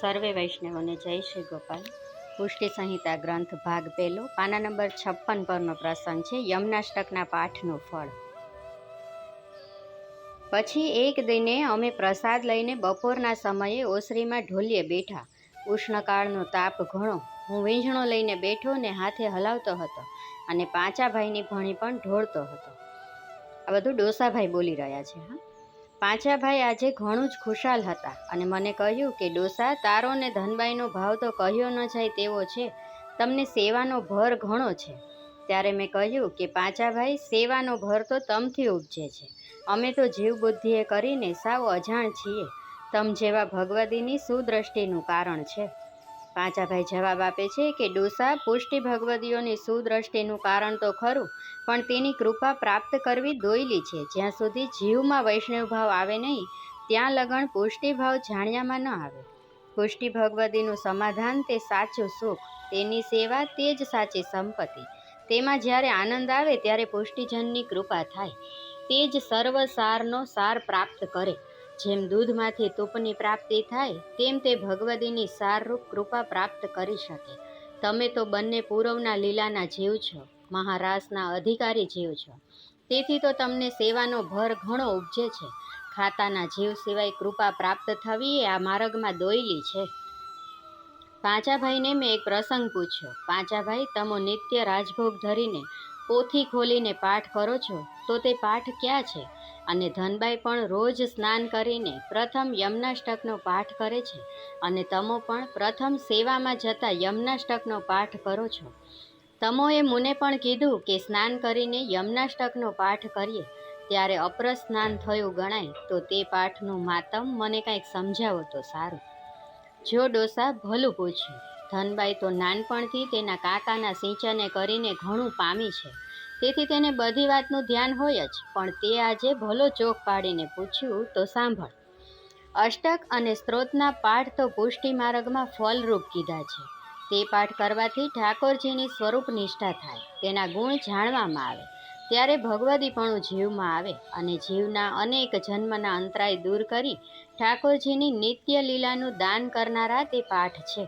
સર્વે વૈષ્ણવોને જય શ્રી ગોપાલ. પુષ્ટિ સંહિતા ગ્રંથ ભાગ પહેલો, પાના નંબર છપ્પન પરનો પ્રસંગ છે, યમનાષ્ટકના પાઠનું ફળ. પછી એક દિને અમે પ્રસાદ લઈને બપોરના સમયે ઓસરીમાં ઢોલીએ બેઠા. ઉષ્ણકાળનો તાપ ઘણો. હું વીંઝણો લઈને બેઠો ને હાથે હલાવતો હતો અને પાંચાભાઈની ભણી પણ ઢોળતો હતો. આ બધું ડોસાભાઈ બોલી રહ્યા છે, હા? પાંચાભાઈ આજે ઘણું જ ખુશાલ હતા અને મને કહ્યું કે, ડોસા, તારો ને ધનબાઈનો ભાવ તો કહ્યો ન જાય તેવો છે. તમને સેવાનો ભર ઘણો છે. ત્યારે મેં કહ્યું કે પાંચાભાઈ સેવાનો ભર તો તમથી ઉપજે છે. અમે તો જીવ બુદ્ધિએ કરીને સાવ અજાણ છીએ. તમ જેવા ભગવદીની સુદ્રષ્ટિનું કારણ છે. પાંચાભાઈ જવાબ આપે છે કે ડોસા પુષ્ટિ ભગવદીઓની સુદ્રષ્ટિનું કારણ તો ખરું, પણ તેની કૃપા પ્રાપ્ત કરવી દોયલી છે. જ્યાં સુધી જીવમાં વૈષ્ણવ ભાવ આવે નહીં, ત્યાં લગણ પુષ્ટિભાવ જાણ્યામાં ન આવે. પુષ્ટિ ભગવદીનું સમાધાન તે સાચું સુખ, તેની સેવા તે જ સાચી સંપત્તિ. તેમાં જ્યારે આનંદ આવે ત્યારે પુષ્ટિજનની કૃપા થાય. તે જ સર્વ સારનો સાર પ્રાપ્ત કરે. જેમ દૂધમાંથી તૂપની પ્રાપ્તિ થાય, તેમ તે ભગવદીની સારરૂપ કૃપા પ્રાપ્ત કરી શકે. તમે તો બંને પૂરવના લીલાના જીવ છો, મહારાસના અધિકારી જીવ છો. તેથી તો તમને સેવાનો ભર ઘણો ઉપજે છે. ખાતાના જીવ સિવાય કૃપા પ્રાપ્ત થવી એ આ માર્ગમાં દોયલી છે. પાંચાભાઈને મેં એક પ્રસંગ પૂછ્યો. પાંચાભાઈ, તમો નિત્ય રાજભોગ ધરીને પોથી ખોલીને પાઠ કરો છો, તો તે પાઠ ક્યાં છે? અને ધનબાઈ પણ રોજ સ્નાન કરીને પ્રથમ યમનાષ્ટકનો પાઠ કરે છે અને તમો પણ પ્રથમ સેવામાં જતા યમનાષ્ટકનો પાઠ કરો છો. તમોએ મને પણ કીધું કે સ્નાન કરીને યમનાષ્ટકનો પાઠ કરીએ. ત્યારે અપર સ્નાન થયું ગણાય, તો તે પાઠનું માતમ મને કાંઈક સમજાવો તો સારું. જો ડોસા ભલું પૂછ્યું. ધનબાઈ તો નાનપણથી તેના કાકાના સિંચને કરીને ઘણું પામી છે. તેથી તેને બધી વાતનું ધ્યાન હોય જ, પણ તે આજે ભલો ચોક પાડીને પૂછ્યું તો સાંભળ. અષ્ટક અને સ્ત્રોતના પાઠ તો પુષ્ટિ માર્ગમાં ફલરૂપ કીધા છે. તે પાઠ કરવાથી ઠાકોરજીની સ્વરૂપ નિષ્ઠા થાય, તેના ગુણ જાણવામાં આવે. ત્યારે ભગવદીપણું જીવમાં આવે અને જીવના અનેક જન્મના અંતરાય દૂર કરી ઠાકોરજીની નિત્ય લીલાનું દાન કરનારા તે પાઠ છે.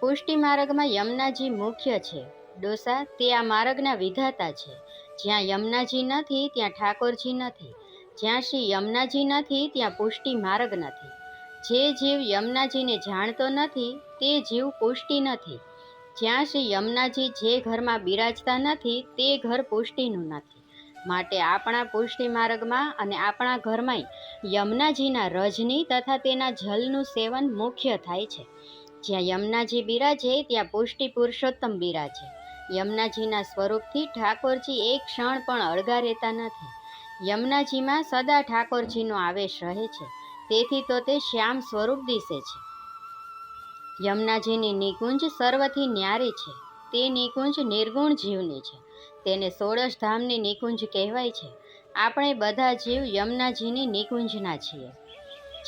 પુષ્ટિ માર્ગમાં યમુનાજી મુખ્ય છે. ડોસા તે આ માર્ગના વિધાતા છે. જ્યાં યમુનાજી નથી, ત્યાં ઠાકોરજી નથી. જ્યાં શ્રી યમુનાજી નથી, ત્યાં પુષ્ટિ માર્ગ નથી. જે જીવ યમુનાજીને જાણતો નથી, તે જીવ પુષ્ટિ નથી. જ્યાં શ્રી યમુનાજી જે ઘરમાં બિરાજતા નથી, તે ઘર પુષ્ટિનું નથી. માટે આપણા પુષ્ટિ માર્ગમાં અને આપણા ઘરમાંય યમુનાજીના રજની તથા તેના જલનું સેવન મુખ્ય થાય છે. જ્યાં યમુનાજી બિરાજે ત્યાં પુષ્ટિ પુરુષોત્તમ બિરાજે યમુનાજીના સ્વરૂપથી ઠાકોરજી એક ક્ષણ પણ અળગા રહેતા નથી. યમુનાજીમાં સદા ઠાકોરજીનો આવેશ રહે છે. તેથી તો તે શ્યામ સ્વરૂપ દિશે છે. યમુનાજીની નિકુંજ સર્વથી ન્યારી છે. તે નિકુંજ નિર્ગુણ જીવની છે. તેને સોળશ ધામની નિકુંજ કહેવાય છે. આપણે બધા જીવ યમુનાજીની નિકુંજના છીએ.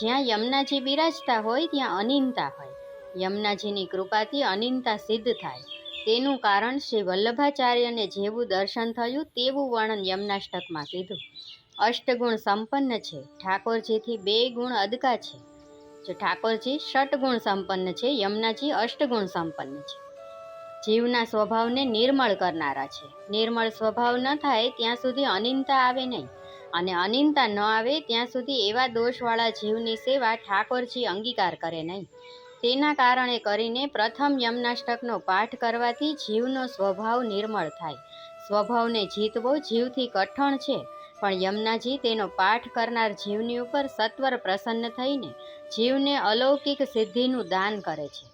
જ્યાં યમુનાજી બિરાજતા હોય, ત્યાં અનિંતા હોય. યમુનાજીની કૃપાથી અનિંતા સિદ્ધ થાય. તેનું કારણ શ્રી વલ્લભાચાર્યને જેવું દર્શન થયું, તેવું વર્ણન યમનાષ્ટકમાં કીધું. અષ્ટગુણ સંપન્ન છે. ઠાકોરજીથી બે ગુણ અદકા છે. જો ઠાકોરજી ષટગુણ સંપન્ન છે, યમુનાજી અષ્ટગુણ સંપન્ન છે. જીવના સ્વભાવને નિર્મળ કરનારા છે. નિર્મળ સ્વભાવ ન થાય ત્યાં સુધી અનિંતા આવે નહીં. અને અનિંતા ન આવે ત્યાં સુધી એવા દોષવાળા જીવની સેવા ઠાકોરજી અંગીકાર કરે નહીં. તેના કારણે કરીને પ્રથમ યમનાષ્ટકનો પાઠ કરવાથી જીવનો સ્વભાવ નિર્મળ થાય. સ્વભાવને જીતવો જીવથી કઠણ છે, પણ યમનાજી તેનો પાઠ કરનાર જીવની ઉપર સત્વર પ્રસન્ન થઈને જીવને અલૌકિક સિદ્ધિનું દાન કરે છે.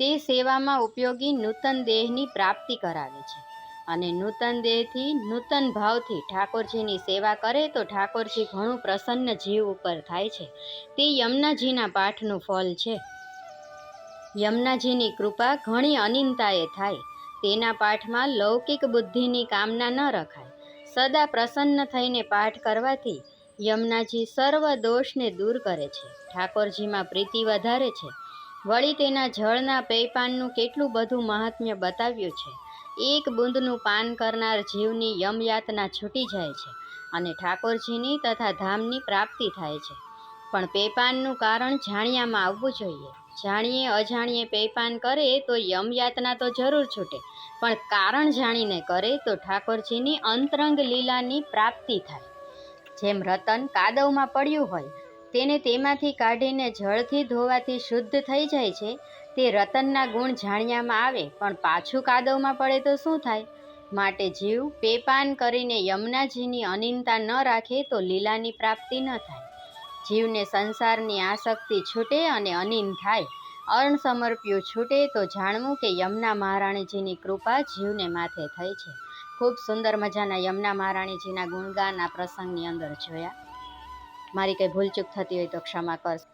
તે સેવામાં ઉપયોગી નૂતન દેહની પ્રાપ્તિ કરાવે છે અને નૂતન દેહથી નૂતન ભાવથી ઠાકોરજીની સેવા કરે તો ઠાકોરજી ઘણું પ્રસન્ન જીવ ઉપર થાય છે. તે યમનાજીના પાઠનું ફળ છે. યમુનાજીની કૃપા ઘણી અનિંતાએ થાય. તેના પાઠમાં લૌકિક બુદ્ધિની કામના ન રખાય. સદા પ્રસન્ન થઈને પાઠ કરવાથી યમુનાજી સર્વ દોષને દૂર કરે છે. ઠાકોરજીમાં પ્રીતિ વધારે છે. વળી તેના જળના પેયપાનનું કેટલું બધું મહાત્મ્ય બતાવ્યું છે. એક બુંદનું પાન કરનાર જીવની યમયાતના છૂટી જાય છે અને ઠાકોરજીની તથા ધામની પ્રાપ્તિ થાય છે. પણ પેપાનનું કારણ જાણ્યામાં આવવું જોઈએ. જાણીએ અજાણીએ પેયપાન કરે તો યમયાતના તો જરૂર છૂટે. પણ કારણ જાણીને કરે તો ઠાકોરજીની અંતરંગ લીલાની પ્રાપ્તિ થાય. જેમ રતન કાદવમાં પડ્યું હોય, તેને તેમાંથી કાઢીને જળથી ધોવાથી શુદ્ધ થઈ જાય છે, તે રતનના ગુણ જાણ્યામાં આવે, પણ પાછું કાદવમાં પડે તો શું થાય? માટે જીવ પેપાન કરીને યમુનાજીની અનિંદતા ન રાખે તો લીલાની પ્રાપ્તિ ન થાય. જીવને સંસારની આસક્તિ છૂટે અને અનિન થાય. અર્ણ સમર્પ્યું છૂટે તો જાણવું કે યમુના મહારાણીજીની કૃપા જીવને માથે થઈ છે. ખૂબ સુંદર મજાના યમુના મહારાણીજીના ગુણગાન આ પ્રસંગની અંદર જોયા. મારી કંઈ ભૂલચૂક થતી હોય તો ક્ષમા કરશો.